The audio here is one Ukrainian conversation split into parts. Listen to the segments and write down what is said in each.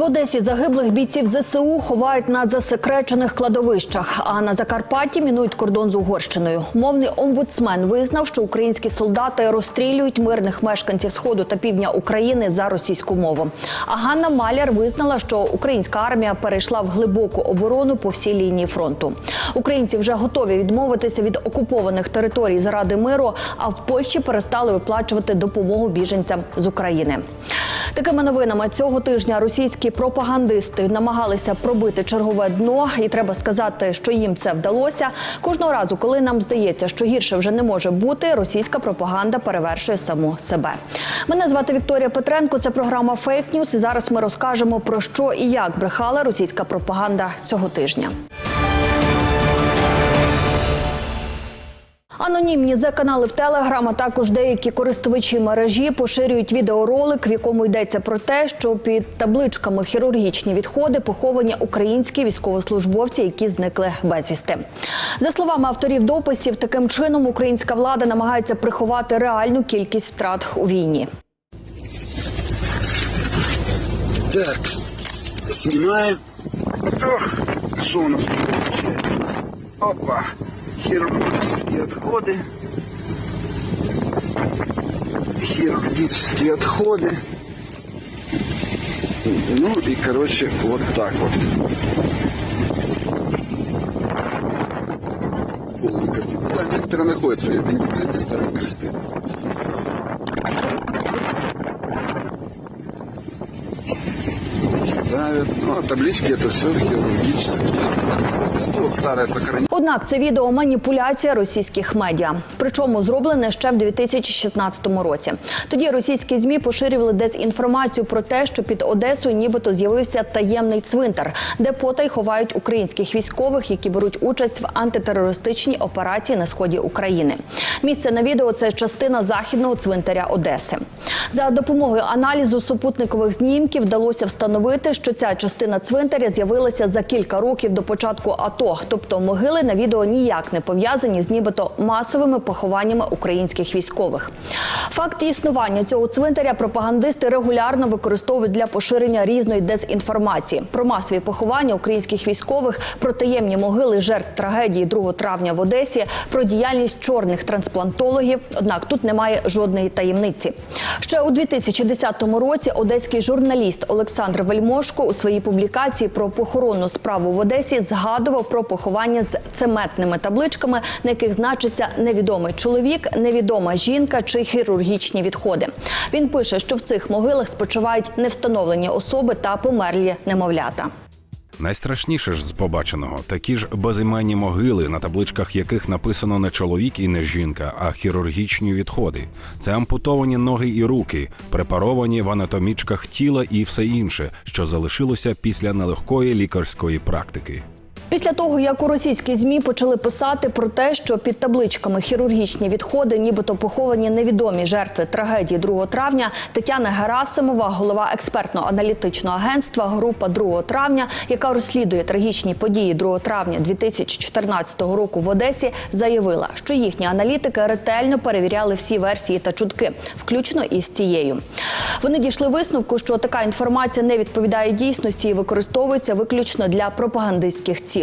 В Одесі загиблих бійців ЗСУ ховають на засекречених кладовищах. А на Закарпатті мінують кордон з Угорщиною. Мовний омбудсмен визнав, що українські солдати розстрілюють мирних мешканців сходу та півдня України за російську мову. А Ганна Маляр визнала, що українська армія перейшла в глибоку оборону по всій лінії фронту. Українці вже готові відмовитися від окупованих територій заради миру. А в Польщі перестали виплачувати допомогу біженцям з України. Такими новинами цього тижня російські пропагандисти намагалися пробити чергове дно, і треба сказати, що їм це вдалося. Кожного разу, коли нам здається, що гірше вже не може бути, російська пропаганда перевершує саму себе. Мене звати Вікторія Петренко. Це програма Фейк Ньюс. І зараз ми розкажемо про що і як брехала російська пропаганда цього тижня. Анонімні з-канали в Телеграм, а також деякі користувачі мережі поширюють відеоролик, в якому йдеться про те, що під табличками хірургічні відходи поховані українські військовослужбовці, які зникли безвісти. За словами авторів дописів, таким чином українська влада намагається приховати реальну кількість втрат у війні. Так, снимаем. Ох, что у нас? Опа, хирургические отходы. Хирургические отходы. Ну и, короче, вот так вот. Полная. Да, некоторые находятся в аппендиците, ставят кресты. Ставят. Ну, а таблички это все хирургические. Вот старое. Однак це відео маніпуляція російських медіа, причому зроблене ще в 2016 році. Тоді російські змі поширювали дезінформацію про те, що під Одесою нібито з'явився таємний цвинтар, де потай ховають українських військових, які беруть участь в антитерористичній операції на сході України. Місце на відео це частина західного цвинтаря Одеси. За допомогою аналізу супутникових знімків вдалося встановити, що ця частина цвинтаря з'явилася за кілька років до початку АТО, тобто могили на відео ніяк не пов'язані з нібито масовими похованнями українських військових. Факт існування цього цвинтаря пропагандисти регулярно використовують для поширення різної дезінформації про масові поховання українських військових, про таємні могили жертв трагедії 2 травня в Одесі, про діяльність чорних трансплантологів. Однак тут немає жодної таємниці. Ще у 2010 році одеський журналіст Олександр Вельмошко у своїй публікації про похоронну справу в Одесі згадував про поховання з цементними табличками, на яких значиться невідомий чоловік, невідома жінка чи хірургічні відходи. Він пише, що в цих могилах спочивають невстановлені особи та померлі немовлята. Найстрашніше ж з побаченого такі ж безіменні могили, на табличках яких написано не чоловік і не жінка, а хірургічні відходи. Це ампутовані ноги і руки, препаровані в анатомічках тіла і все інше, що залишилося після нелегкої лікарської практики. Після того, як у російській змі почали писати про те, що під табличками хірургічні відходи, нібито поховані невідомі жертви трагедії 2 травня, Тетяна Герасимова, голова експертно-аналітичного агентства Група 2 травня, яка розслідує трагічні події 2 травня 2014 року в Одесі, заявила, що їхні аналітики ретельно перевіряли всі версії та чутки, включно із цією. Вони дійшли висновку, що така інформація не відповідає дійсності і використовується виключно для пропагандистських цілей.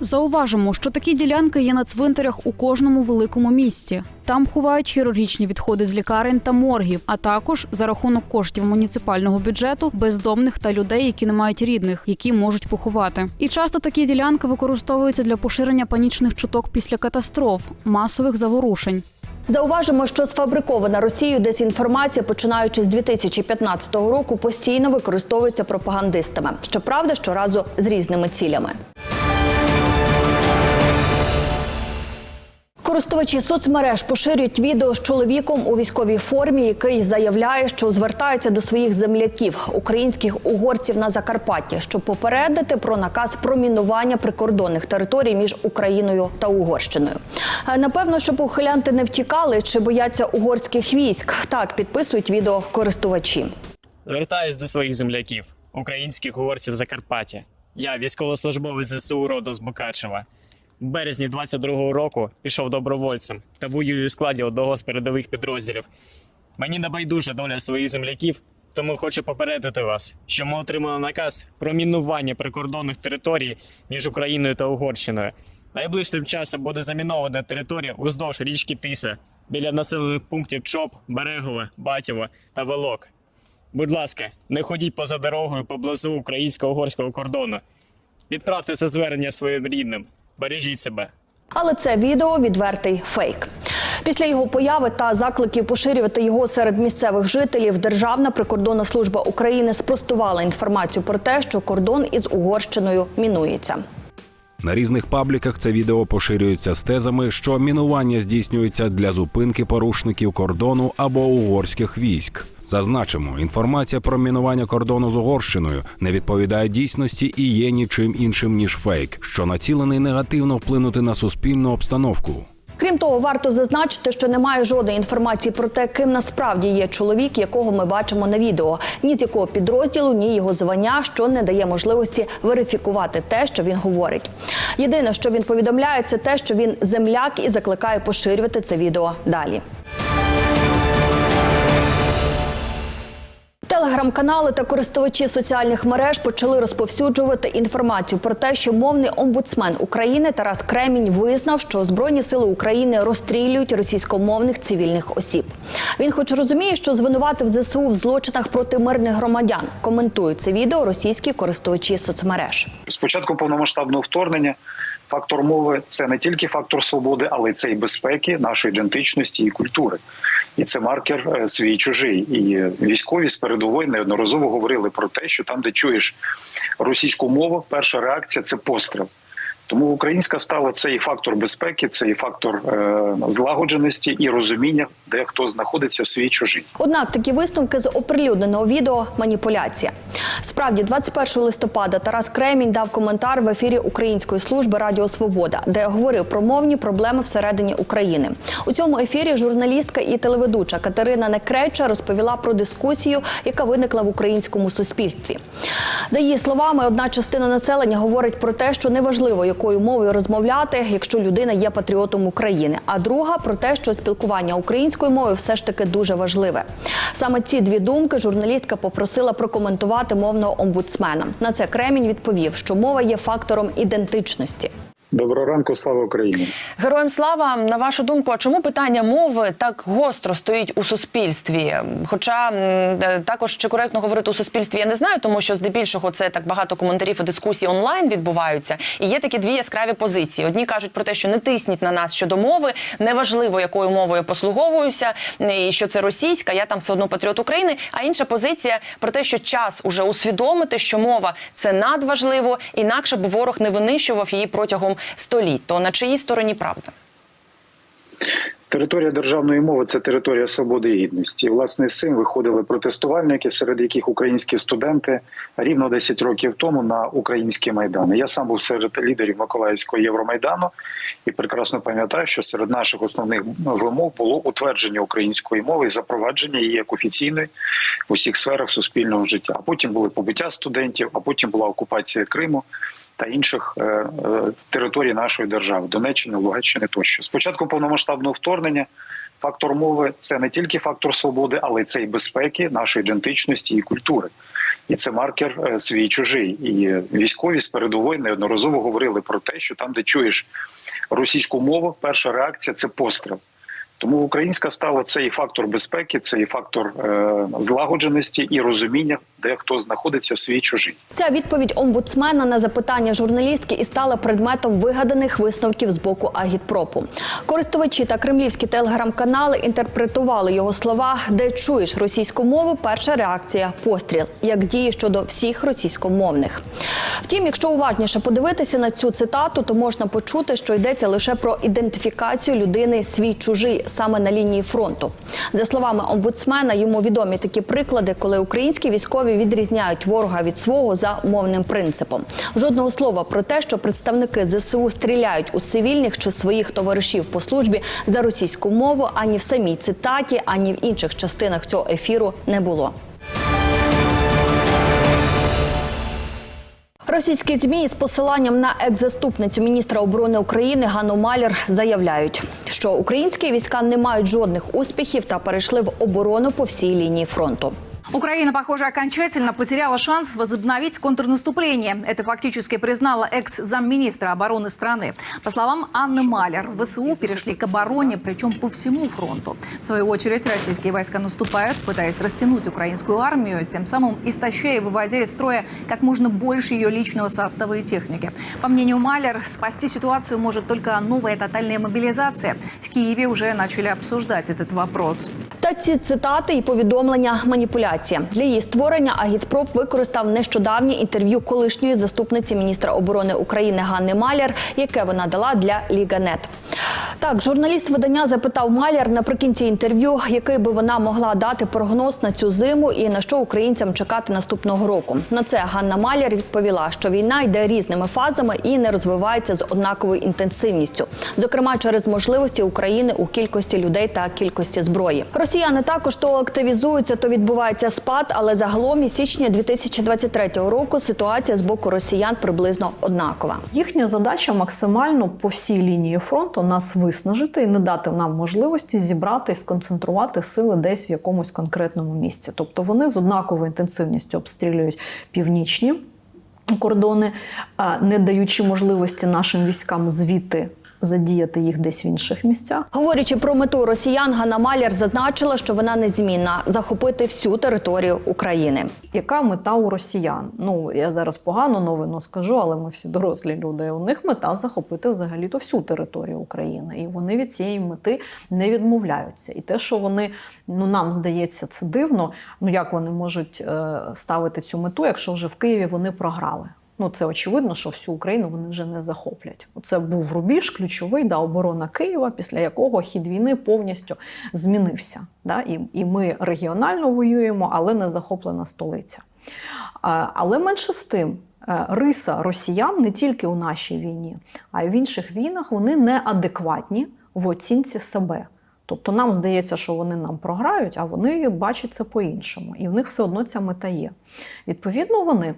Зауважимо, що такі ділянки є на цвинтарях у кожному великому місті. Там ховають хірургічні відходи з лікарень та моргів, а також за рахунок коштів муніципального бюджету бездомних та людей, які не мають рідних, які можуть поховати. І часто такі ділянки використовуються для поширення панічних чуток після катастроф, масових заворушень. Зауважимо, що сфабрикована Росією дезінформація, починаючи з 2015 року, постійно використовується пропагандистами. Щоправда, щоразу з різними цілями. Користувачі соцмереж поширюють відео з чоловіком у військовій формі, який заявляє, що звертається до своїх земляків, українських угорців на Закарпатті, щоб попередити про наказ про мінування прикордонних територій між Україною та Угорщиною. Е, Напевно, щоб ухилянти не втікали чи бояться угорських військ. Так підписують відео користувачі. Звертаюсь до своїх земляків, українських угорців Закарпаття. Я військовослужбовець ЗСУ роду з Мукачева. В березні 22-го року пішов добровольцем та воюю у складі одного з передових підрозділів. Мені небайдужа доля своїх земляків, Тому хочу попередити вас, що ми отримали наказ про мінування прикордонних територій між Україною та Угорщиною. Найближчим часом буде замінована територія уздовж річки Тиса біля населених пунктів Чоп, Берегове, Батєво та Велок. Будь ласка, не ходіть поза дорогою поблизу українсько-угорського кордону. Відправте це звернення своїм рідним. Бережіть себе. Але це відео відвертий фейк. Після його появи та закликів поширювати його серед місцевих жителів, Державна прикордонна служба України спростувала інформацію про те, що кордон із Угорщиною мінується. На різних пабліках це відео поширюється з тезами, що мінування здійснюється для зупинки порушників кордону або угорських військ. Зазначимо, інформація про мінування кордону з Угорщиною не відповідає дійсності і є нічим іншим ніж фейк, що націлений негативно вплинути на суспільну обстановку. Крім того, варто зазначити, що немає жодної інформації про те, ким насправді є чоловік, якого ми бачимо на відео, ні з якого підрозділу, ні його звання, що не дає можливості верифікувати те, що він говорить. Єдине, що він повідомляє, це те, що він земляк і закликає поширювати це відео далі. Телеграм-канали та користувачі соціальних мереж почали розповсюджувати інформацію про те, що мовний омбудсмен України Тарас Кремінь визнав, що Збройні сили України розстрілюють російськомовних цивільних осіб. Він, хоч розуміє, що звинуватив ЗСУ в злочинах проти мирних громадян. Коментують це відео російські користувачі соцмереж. З початку повномасштабного вторгнення фактор мови це не тільки фактор свободи, але й це і безпеки, нашої ідентичності і культури. І це маркер е, свій чужий. І військові з передової неодноразово говорили про те, що там, де чуєш російську мову, перша реакція це постріл. Тому українська стала це і фактор безпеки, це і фактор е, злагодженості і розуміння, де хто знаходиться в свій чужий. Однак такі висновки з оприлюдненого відео маніпуляція. Справді, 21 листопада Тарас Кремінь дав коментар в ефірі Української служби Радіо Свобода, де говорив про мовні проблеми всередині України. У цьому ефірі журналістка і телеведуча Катерина Некреча розповіла про дискусію, яка виникла в українському суспільстві. За її словами, одна частина населення говорить про те, що неважливо, якою мовою розмовляти, якщо людина є патріотом України. А друга про те, що спілкування українською мовою все ж таки дуже важливе. Саме ці дві думки журналістка попросила прокоментувати мовного омбудсмена. На це Кремінь відповів, що мова є фактором ідентичності. Доброго ранку, слава Україні! Героям слава на вашу думку, а чому питання мови так гостро стоїть у суспільстві? Хоча е, також чи коректно говорити у суспільстві, я не знаю, тому що здебільшого це так багато коментарів і дискусій онлайн відбуваються. І є такі дві яскраві позиції. Одні кажуть про те, що не тисніть на нас щодо мови, неважливо, якою мовою послуговуюся, і що це російська, я там все одно патріот України. А інша позиція про те, що час уже усвідомити, що мова це надважливо, інакше б ворог не винищував її протягом століть. То на чиїй стороні правда? Територія державної мови це територія свободи і гідності. Власне, з цим виходили протестувальники, серед яких українські студенти рівно 10 років тому на українські майдани. Я сам був серед лідерів Миколаївського Євромайдану і прекрасно пам'ятаю, що серед наших основних вимог було утвердження української мови і запровадження її як офіційної в усіх сферах суспільного життя. А потім були побиття студентів, а потім була окупація Криму та інших е, е, територій нашої держави Донеччини, Луганщини тощо. Спочатку повномасштабного вторгнення фактор мови це не тільки фактор свободи, але це і безпеки, нашої ідентичності і культури. І це маркер е, свій чужий. І військові з передової неодноразово говорили про те, що там, де чуєш російську мову, перша реакція це постріл. Тому українська стала це і фактор безпеки, це і фактор злагодженості і розуміння, де хто знаходиться в свій чужий. Ця відповідь омбудсмена на запитання журналістки і стала предметом вигаданих висновків з боку Агітпропу. Користувачі та кремлівські телеграм-канали інтерпретували його слова, де чуєш російську мову. Перша реакція постріл, як діє щодо всіх російськомовних. Втім, якщо уважніше подивитися на цю цитату, то можна почути, що йдеться лише про ідентифікацію людини свій чужий саме на лінії фронту. За словами омбудсмена, йому відомі такі приклади, коли українські військові відрізняють ворога від свого за мовним принципом. Жодного слова про те, що представники ЗСУ стріляють у цивільних чи своїх товаришів по службі за російську мову, ані в самій цитаті, ані в інших частинах цього ефіру не було. Російські змі з посиланням на екс-заступницю міністра оборони України Ганну Малєр заявляють, що українські війська не мають жодних успіхів та перейшли в оборону по всій лінії фронту. Украина, похоже, окончательно потеряла шанс возобновить контрнаступление. Это фактически признала экс-замминистра обороны страны. По словам Анны Малер, ВСУ перешли к обороне, причем по всему фронту. В свою очередь, российские войска наступают, пытаясь растянуть украинскую армию, тем самым истощая и выводя из строя как можно больше ее личного состава и техники. По мнению Малер, спасти ситуацию может только новая тотальная мобилизация. В Киеве уже начали обсуждать этот вопрос. Та ці цитати і повідомлення Маніпуляція. Для її створення Агітпроп використав нещодавнє інтерв'ю колишньої заступниці міністра оборони України Ганни Маляр, яке вона дала для Ліганет. Так, журналіст видання запитав Маляр наприкінці інтерв'ю, який би вона могла дати прогноз на цю зиму і на що українцям чекати наступного року. На це Ганна Маляр відповіла, що війна йде різними фазами і не розвивається з однаковою інтенсивністю, зокрема через можливості України у кількості людей та кількості зброї. Росіяни також то активізуються, то відбувається спад, але загалом із січня 2023 року ситуація з боку росіян приблизно однакова. Їхня задача максимально по всій лінії фронту нас виснажити і не дати нам можливості зібрати і сконцентрувати сили десь в якомусь конкретному місці. Тобто вони з однаковою інтенсивністю обстрілюють північні кордони, не даючи можливості нашим військам звідти задіяти їх десь в інших місцях. Говорячи про мету росіян, Ганна Маляр зазначила, що вона незмінна захопити всю територію України. Яка мета у росіян? Ну я зараз погано новину скажу, але ми всі дорослі люди. У них мета захопити взагалі то всю територію України, і вони від цієї мети не відмовляються. І те, що вони ну нам здається, це дивно. Ну як вони можуть е, ставити цю мету, якщо вже в Києві вони програли? Ну, це очевидно, що всю Україну вони вже не захоплять. Це був рубіж ключовий да, оборона Києва, після якого хід війни повністю змінився. Да? І, і ми регіонально воюємо, але не захоплена столиця. Але менше з тим, е, риса росіян не тільки у нашій війні, а й в інших війнах вони неадекватні в оцінці себе. Тобто нам здається, що вони нам програють, а вони бачать це по-іншому. І в них все одно ця мета є. Відповідно, вони.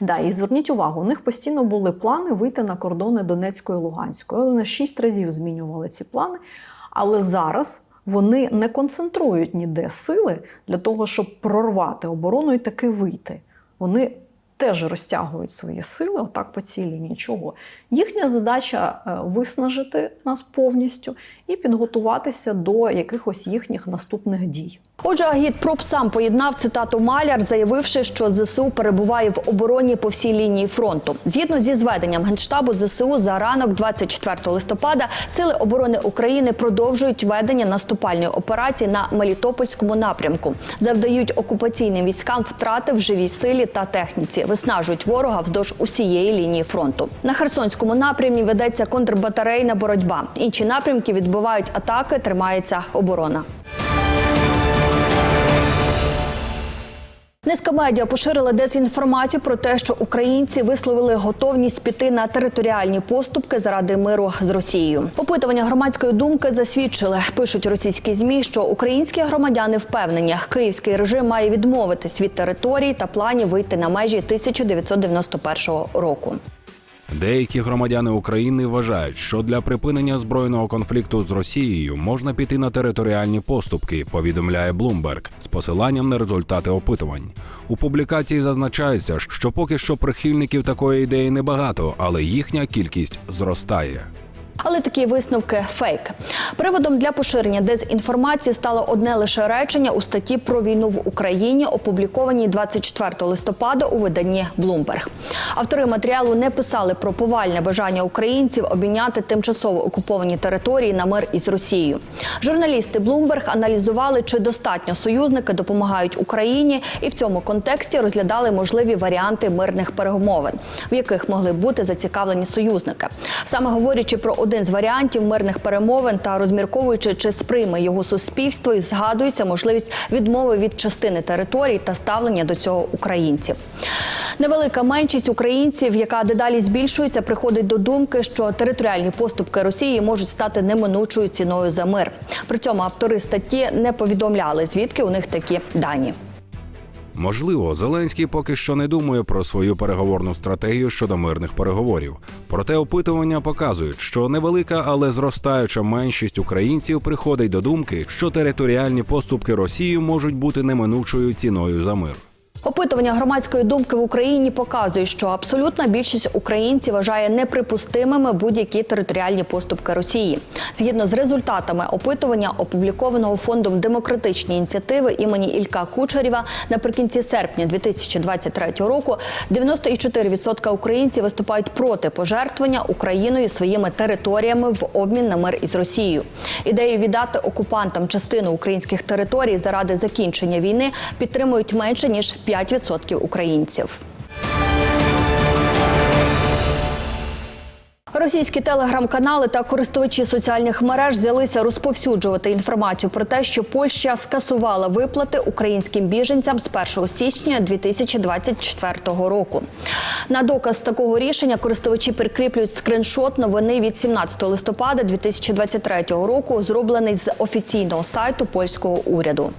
Да, і зверніть увагу, у них постійно були плани вийти на кордони Донецької і Луганської. Вони шість разів змінювали ці плани, але зараз вони не концентрують ніде сили для того, щоб прорвати оборону і таки вийти. Вони теж розтягують свої сили отак по цій лінії. Чого? Їхня задача е, виснажити нас повністю і підготуватися до якихось їхніх наступних дій. Отже, Агітпроп сам поєднав цитату Маляр, заявивши, що ЗСУ перебуває в обороні по всій лінії фронту. Згідно зі зведенням генштабу ЗСУ за ранок 24 листопада сили оборони України продовжують ведення наступальної операції на Мелітопольському напрямку, завдають окупаційним військам втрати в живій силі та техніці, виснажують ворога вздовж усієї лінії фронту. На Херсонському напрямі ведеться контрбатарейна боротьба. Інші напрямки відбивають атаки, тримається оборона. Низка медіа поширила дезінформацію про те, що українці висловили готовність піти на територіальні поступки заради миру з Росією. Опитування громадської думки засвідчили, пишуть російські змі, що українські громадяни впевнені, київський режим має відмовитись від території та планів вийти на межі 1991 року. Деякі громадяни України вважають, що для припинення збройного конфлікту з Росією можна піти на територіальні поступки, повідомляє Блумберг з посиланням на результати опитувань. У публікації зазначається, що поки що прихильників такої ідеї небагато, але їхня кількість зростає. Але такі висновки фейк. Приводом для поширення дезінформації стало одне лише речення у статті про війну в Україні, опублікованій 24 листопада у виданні Bloomberg. Автори матеріалу не писали про повальне бажання українців обміняти тимчасово окуповані території на мир із Росією. Журналісти Bloomberg аналізували, чи достатньо союзники допомагають Україні, і в цьому контексті розглядали можливі варіанти мирних перемовин, в яких могли бути зацікавлені союзники. Саме говорячи про один з варіантів мирних перемовин та розмірковуючи, чи сприйме його суспільство, і згадується можливість відмови від частини територій та ставлення до цього українців. Невелика меншість українців, яка дедалі збільшується, приходить до думки, що територіальні поступки Росії можуть стати неминучою ціною за мир. При цьому автори статті не повідомляли, звідки у них такі дані. Можливо, Зеленський поки що не думає про свою переговорну стратегію щодо мирних переговорів. Проте опитування показують, що невелика, але зростаюча меншість українців приходить до думки, що територіальні поступки Росії можуть бути неминучою ціною за мир. Опитування громадської думки в Україні показує, що абсолютна більшість українців вважає неприпустимими будь-які територіальні поступки Росії. Згідно з результатами опитування, опублікованого фондом демократичні ініціативи імені Ілька Кучерєва наприкінці серпня 2023 року 94% українців виступають проти пожертвування Україною своїми територіями в обмін на мир із Росією. Ідею віддати окупантам частину українських територій заради закінчення війни підтримують менше ніж 5% українців. Російські телеграм-канали та користувачі соціальних мереж взялися розповсюджувати інформацію про те, що Польща скасувала виплати українським біженцям з 1 січня 2024 року. На доказ такого рішення користувачі прикріплюють скриншот новини від 17 листопада 2023 року, зроблений з офіційного сайту польського уряду.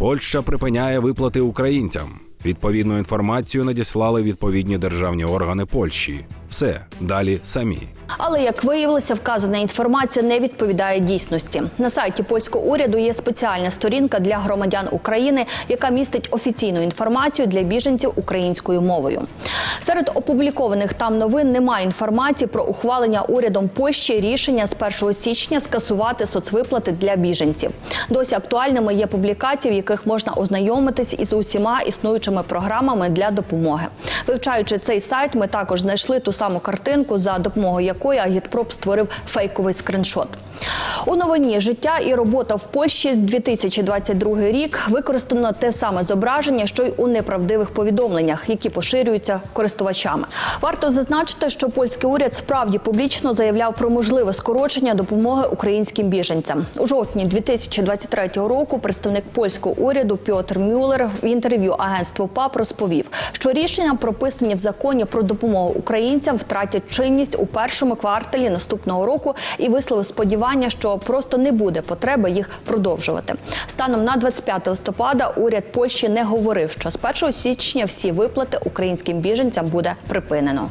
Польща припиняє виплати українцям. Відповідну інформацію надіслали відповідні державні органи Польщі. Все далі самі. Але як виявилося, вказана інформація не відповідає дійсності. На сайті польського уряду є спеціальна сторінка для громадян України, яка містить офіційну інформацію для біженців українською мовою. Серед опублікованих там новин немає інформації про ухвалення урядом Польщі рішення з 1 січня скасувати соцвиплати для біженців. Досі актуальними є публікації, в яких можна ознайомитись із усіма існуючими програмами для допомоги. Вивчаючи цей сайт, ми також знайшли ту саму картинку, за допомогою якої агітпроп створив фейковий скриншот. У новині життя і робота в Польщі 2022 рік використано те саме зображення, що й у неправдивих повідомленнях, які поширюються користувачами. Варто зазначити, що польський уряд справді публічно заявляв про можливе скорочення допомоги українським біженцям. У жовтні 2023 року представник польського уряду Пьотр Мюллер в інтерв'ю агентству ПАП розповів, що рішення прописані в законі про допомогу українцям втратять чинність у першому кварталі наступного року і висловив сподівання, що просто не буде потреби їх продовжувати. Станом на 25 листопада уряд Польщі не говорив, що з 1 січня всі виплати українським біженцям буде припинено.